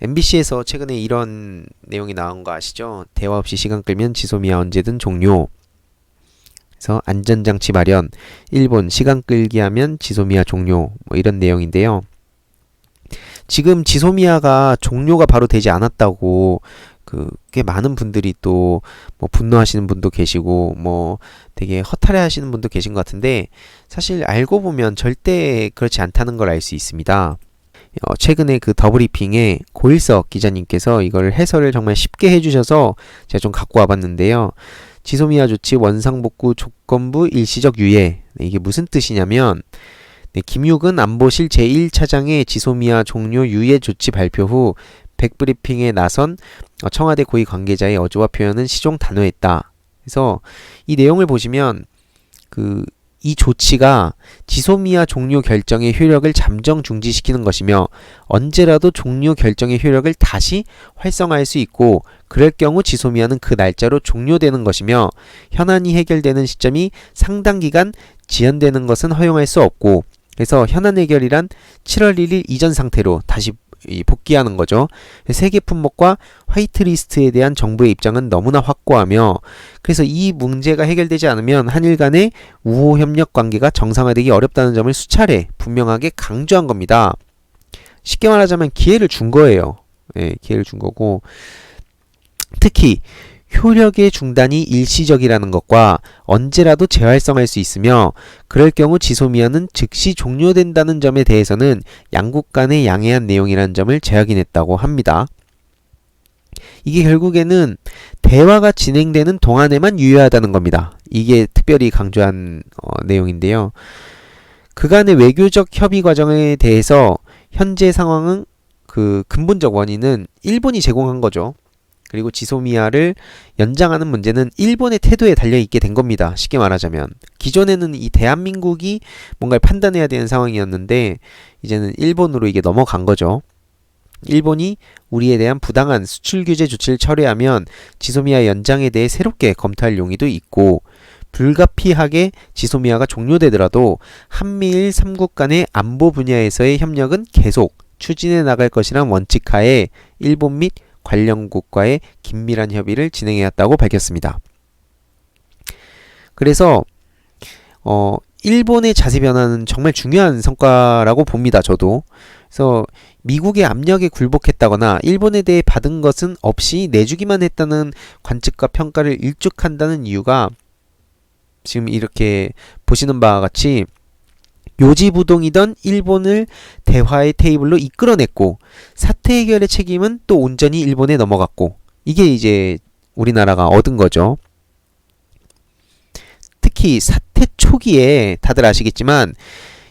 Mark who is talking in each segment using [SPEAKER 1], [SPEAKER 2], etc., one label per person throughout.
[SPEAKER 1] MBC에서 최근에 이런 내용이 나온 거 아시죠? 대화 없이 시간 끌면 지소미아 언제든 종료. 그래서 안전장치 마련. 일본 시간 끌기 하면 지소미아 종료. 뭐 이런 내용인데요. 지금 지소미아가 종료가 바로 되지 않았다고 그꽤 많은 분들이 또 뭐 분노하시는 분도 계시고 뭐 되게 허탈해 하시는 분도 계신 것 같은데 사실 알고 보면 절대 그렇지 않다는 걸 알 수 있습니다. 어, 최근에 그 더브리핑에 고일석 기자님께서 이걸 해설을 정말 쉽게 해주셔서 제가 좀 갖고 와봤는데요. 지소미아 조치 원상복구 조건부 일시적 유예. 네, 이게 무슨 뜻이냐면, 네, 김육은 안보실 제1차장의 지소미아 종료 유예 조치 발표 후 백브리핑에 나선 어, 청와대 고위 관계자의 어조와 표현은 시종 단호했다. 그래서 이 내용을 보시면 그 이 조치가 지소미아 종료 결정의 효력을 잠정 중지시키는 것이며 언제라도 종료 결정의 효력을 다시 활성화할 수 있고 그럴 경우 지소미아는 그 날짜로 종료되는 것이며 현안이 해결되는 시점이 상당 기간 지연되는 것은 허용할 수 없고 그래서 현안 해결이란 7월 1일 이전 상태로 다시 복귀하는 거죠. 세계 품목과 화이트리스트에 대한 정부의 입장은 너무나 확고하며 그래서 이 문제가 해결되지 않으면 한일 간의 우호 협력 관계가 정상화되기 어렵다는 점을 수차례 분명하게 강조한 겁니다. 쉽게 말하자면 기회를 준 거예요. 예, 기회를 준 거고 특히 효력의 중단이 일시적이라는 것과 언제라도 재활성할 수 있으며 그럴 경우 지소미아는 즉시 종료된다는 점에 대해서는 양국 간의 양해한 내용이라는 점을 재확인했다고 합니다. 이게 결국에는 대화가 진행되는 동안에만 유효하다는 겁니다. 이게 특별히 강조한 어, 내용인데요. 그간의 외교적 협의 과정에 대해서 현재 상황은 그 근본적 원인은 일본이 제공한 거죠. 그리고 지소미아를 연장하는 문제는 일본의 태도에 달려 있게 된 겁니다. 쉽게 말하자면 기존에는 이 대한민국이 뭔가를 판단해야 되는 상황이었는데 이제는 일본으로 이게 넘어간 거죠. 일본이 우리에 대한 부당한 수출 규제 조치를 철회하면 지소미아 연장에 대해 새롭게 검토할 용의도 있고 불가피하게 지소미아가 종료되더라도 한미일 3국 간의 안보 분야에서의 협력은 계속 추진해 나갈 것이란 원칙하에 일본 및 관련 국과의 긴밀한 협의를 진행해왔다고 밝혔습니다. 그래서 어, 일본의 자세 변화는 정말 중요한 성과라고 봅니다. 저도. 그래서 미국의 압력에 굴복했다거나 일본에 대해 받은 것은 없이 내주기만 했다는 관측과 평가를 일축한다는 이유가 지금 이렇게 보시는 바와 같이 요지부동이던 일본을 대화의 테이블로 이끌어냈고 사태 해결의 책임은 또 온전히 일본에 넘어갔고 이게 이제 우리나라가 얻은 거죠. 특히 사태 초기에 다들 아시겠지만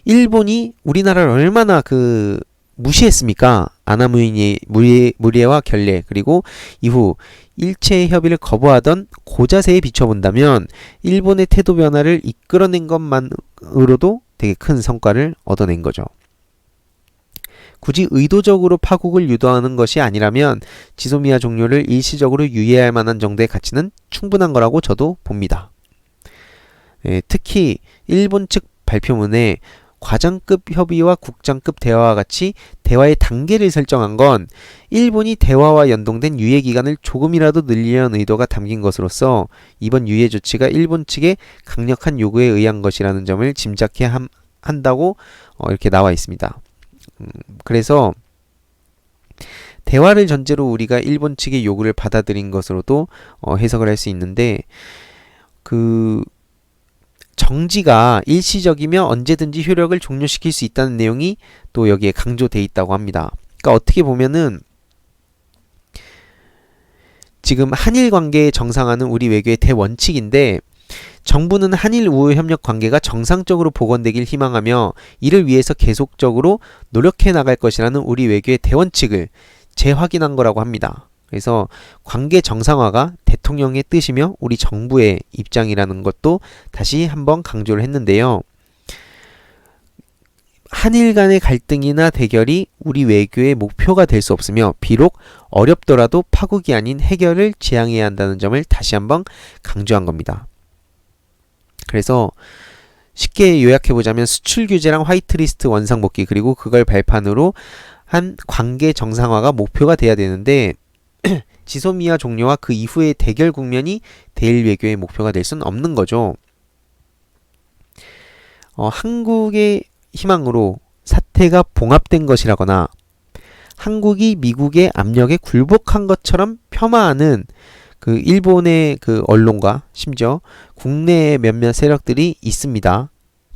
[SPEAKER 1] 일본이 우리나라를 얼마나 그 무시했습니까? 아나무인의 무리, 무리와 결례 그리고 이후 일체 협의를 거부하던 고자세에 비춰본다면 일본의 태도 변화를 이끌어낸 것만으로도 되게 큰 성과를 얻어낸 거죠. 굳이 의도적으로 파국을 유도하는 것이 아니라면 지소미아 종료를 일시적으로 유예할 만한 정도의 가치는 충분한 거라고 저도 봅니다. 예, 특히 일본 측 발표문에 과장급 협의와 국장급 대화와 같이 대화의 단계를 설정한 건 일본이 대화와 연동된 유예 기간을 조금이라도 늘리려는 의도가 담긴 것으로서 이번 유예 조치가 일본 측의 강력한 요구에 의한 것이라는 점을 짐작해 함, 한다고 어, 이렇게 나와 있습니다. 음, 그래서 대화를 전제로 우리가 일본 측의 요구를 받아들인 것으로도 어, 해석을 할 수 있는데 그 정지가 일시적이며 언제든지 효력을 종료시킬 수 있다는 내용이 또 여기에 강조돼 있다고 합니다. 그러니까 어떻게 보면은 지금 한일 관계에 정상화는 우리 외교의 대원칙인데 정부는 한일 우호 협력 관계가 정상적으로 복원되길 희망하며 이를 위해서 계속적으로 노력해 나갈 것이라는 우리 외교의 대원칙을 재확인한 거라고 합니다. 그래서 관계 정상화가 대통령의 뜻이며 우리 정부의 입장이라는 것도 다시 한번 강조를 했는데요. 한일 간의 갈등이나 대결이 우리 외교의 목표가 될 수 없으며 비록 어렵더라도 파국이 아닌 해결을 지향해야 한다는 점을 다시 한번 강조한 겁니다. 그래서 쉽게 요약해 보자면 수출 규제랑 화이트리스트 원상복귀 그리고 그걸 발판으로 관계 정상화가 목표가 돼야 되는데 지소미아 종료와 그 이후의 대결 국면이 대일 외교의 목표가 될 수는 없는 거죠. 어, 한국의 희망으로 사태가 봉합된 것이라거나 한국이 미국의 압력에 굴복한 것처럼 폄하하는 그 일본의 그 언론과 심지어 국내의 몇몇 세력들이 있습니다.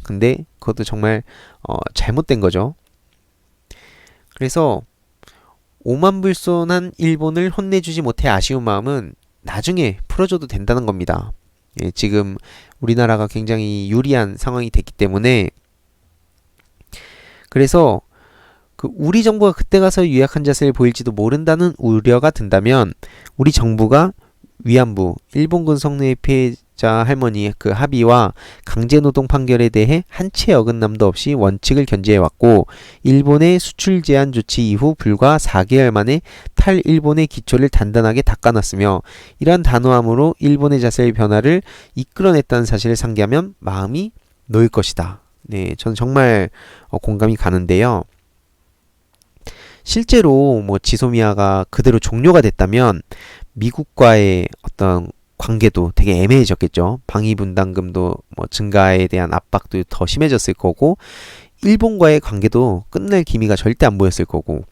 [SPEAKER 1] 근데 그것도 정말 어, 잘못된 거죠. 그래서 오만불손한 일본을 혼내주지 못해 아쉬운 마음은 나중에 풀어줘도 된다는 겁니다. 예, 지금 우리나라가 굉장히 유리한 상황이 됐기 때문에 그래서 그 우리 정부가 그때 가서 유약한 자세를 보일지도 모른다는 우려가 든다면 우리 정부가 위안부 일본군 성노예 피해 자 할머니의 그 합의와 강제노동 판결에 대해 한채 어긋남도 없이 원칙을 견지해 왔고 일본의 수출 제한 조치 이후 불과 4개월 만에 탈일본의 기초를 단단하게 닦아놨으며 이러한 단호함으로 일본의 자세의 변화를 이끌어냈다는 사실을 상기하면 마음이 놓일 것이다. 네, 저는 정말 어, 공감이 가는데요. 실제로 뭐 지소미아가 그대로 종료가 됐다면 미국과의 어떤 관계도 되게 애매해졌겠죠. 방위 분담금도 뭐 증가에 대한 압박도 더 심해졌을 거고 일본과의 관계도 끝낼 기미가 절대 안 보였을 거고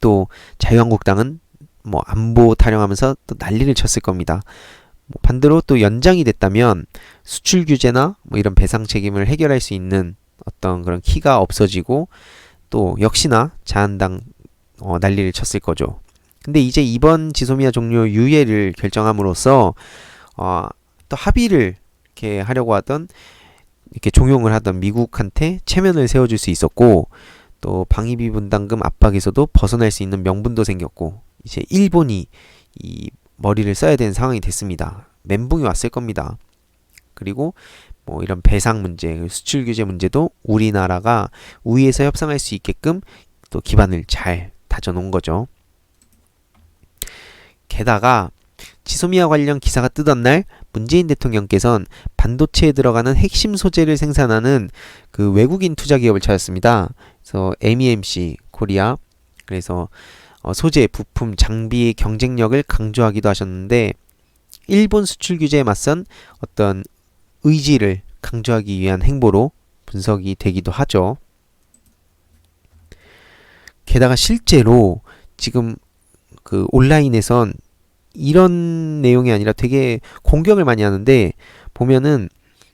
[SPEAKER 1] 또 자유한국당은 뭐 안보 타령하면서 또 난리를 쳤을 겁니다. 뭐 반대로 또 연장이 됐다면 수출 규제나 뭐 이런 배상 책임을 해결할 수 있는 어떤 그런 키가 없어지고 또 역시나 자한당 어, 난리를 쳤을 거죠. 근데 이제 이번 지소미아 종료 유예를 결정함으로써 어, 또 합의를 이렇게 하려고 하던 이렇게 종용을 하던 미국한테 체면을 세워줄 수 있었고 또 방위비 분담금 압박에서도 벗어날 수 있는 명분도 생겼고 이제 일본이 이 머리를 써야 되는 상황이 됐습니다. 멘붕이 왔을 겁니다. 그리고 뭐 이런 배상 문제, 수출 규제 문제도 우리나라가 우위에서 협상할 수 있게끔 또 기반을 잘 다져놓은 거죠. 게다가 지소미아 관련 기사가 뜨던 날 문재인 대통령께서는 반도체에 들어가는 핵심 소재를 생산하는 그 외국인 투자 기업을 찾았습니다. 그래서 MEMC 코리아 그래서 어 소재, 부품, 장비의 경쟁력을 강조하기도 하셨는데 일본 수출 규제에 맞선 어떤 의지를 강조하기 위한 행보로 분석이 되기도 하죠. 게다가 실제로 지금 그 온라인에선 이런 내용이 아니라 되게 공격을 많이 하는데 보면은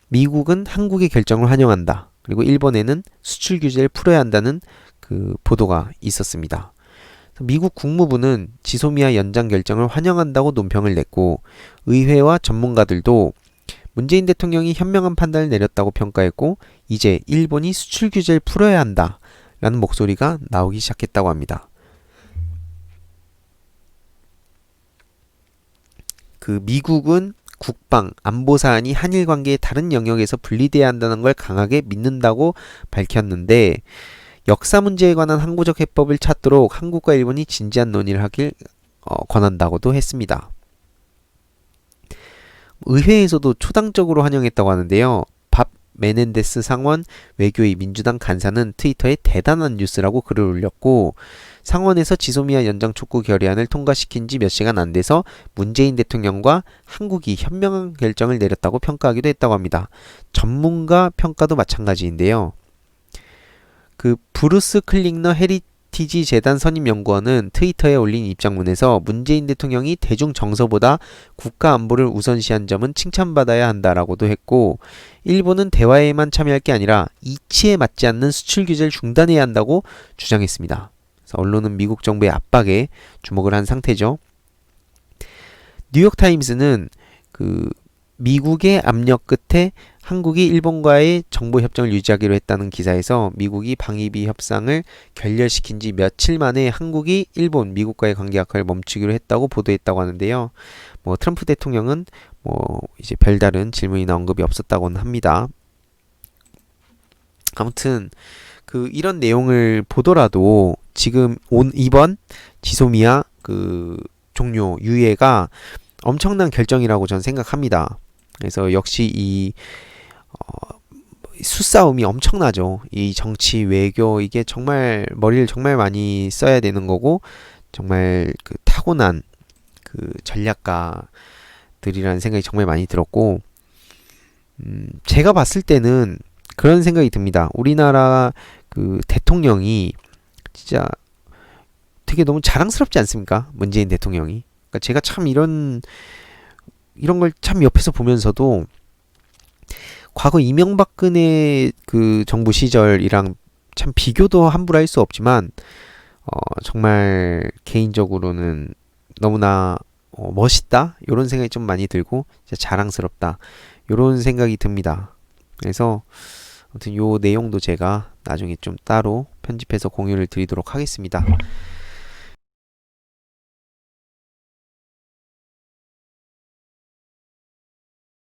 [SPEAKER 1] 미국은 한국의 결정을 환영한다. 그리고 일본에는 수출 규제를 풀어야 한다는 그 보도가 있었습니다. 미국 국무부는 지소미아 연장 결정을 환영한다고 논평을 냈고 의회와 전문가들도 문재인 대통령이 현명한 판단을 내렸다고 평가했고 이제 일본이 수출 규제를 풀어야 한다라는 목소리가 나오기 시작했다고 합니다. 그 미국은 국방, 안보 사안이 한일 관계의 다른 영역에서 분리돼야 한다는 걸 강하게 믿는다고 밝혔는데 역사 문제에 관한 항구적 해법을 찾도록 한국과 일본이 진지한 논의를 하길 어, 권한다고도 했습니다. 의회에서도 초당적으로 환영했다고 하는데요. 밥 메넨데스 상원 외교위 민주당 간사는 트위터에 대단한 뉴스라고 글을 올렸고 상원에서 지소미아 연장 촉구 결의안을 통과시킨 지 몇 시간 안 돼서 문재인 대통령과 한국이 현명한 결정을 내렸다고 평가하기도 했다고 합니다. 전문가 평가도 마찬가지인데요. 그 브루스 클링너 헤리 티지 재단 선임연구원은 트위터에 올린 입장문에서 문재인 대통령이 대중 정서보다 국가 안보를 우선시한 점은 칭찬받아야 한다라고도 했고 일본은 대화에만 참여할 게 아니라 이치에 맞지 않는 수출 규제를 중단해야 한다고 주장했습니다. 언론은 미국 정부의 압박에 주목을 한 상태죠. 뉴욕 타임스는 그 미국의 압력 끝에 한국이 일본과의 정보 협정을 유지하기로 했다는 기사에서 미국이 방위비 협상을 결렬시킨 지 며칠 만에 한국이 일본, 미국과의 관계 악화를 멈추기로 했다고 보도했다고 하는데요. 뭐 트럼프 대통령은 뭐 이제 별다른 질문이나 언급이 없었다고는 합니다. 아무튼 그 이런 내용을 보더라도 지금 온 이번 지소미아 그 종료 유예가 엄청난 결정이라고 저는 생각합니다. 그래서 역시 이 어, 수싸움이 엄청나죠. 이 정치, 외교 이게 정말 머리를 정말 많이 써야 되는 거고 정말 그 타고난 그 전략가들이라는 생각이 정말 많이 들었고 음, 제가 봤을 때는 그런 생각이 듭니다. 우리나라 그 대통령이 진짜 되게 너무 자랑스럽지 않습니까? 문재인 대통령이. 그러니까 제가 참 이런 이런 걸 참 옆에서 보면서도 과거 이명박근혜 그 정부 시절이랑 참 비교도 함부로 할 수 없지만 어 정말 개인적으로는 너무나 어 멋있다 이런 생각이 좀 많이 들고 자랑스럽다 이런 생각이 듭니다. 그래서 아무튼 요 내용도 제가 나중에 좀 따로 편집해서 공유를 드리도록 하겠습니다.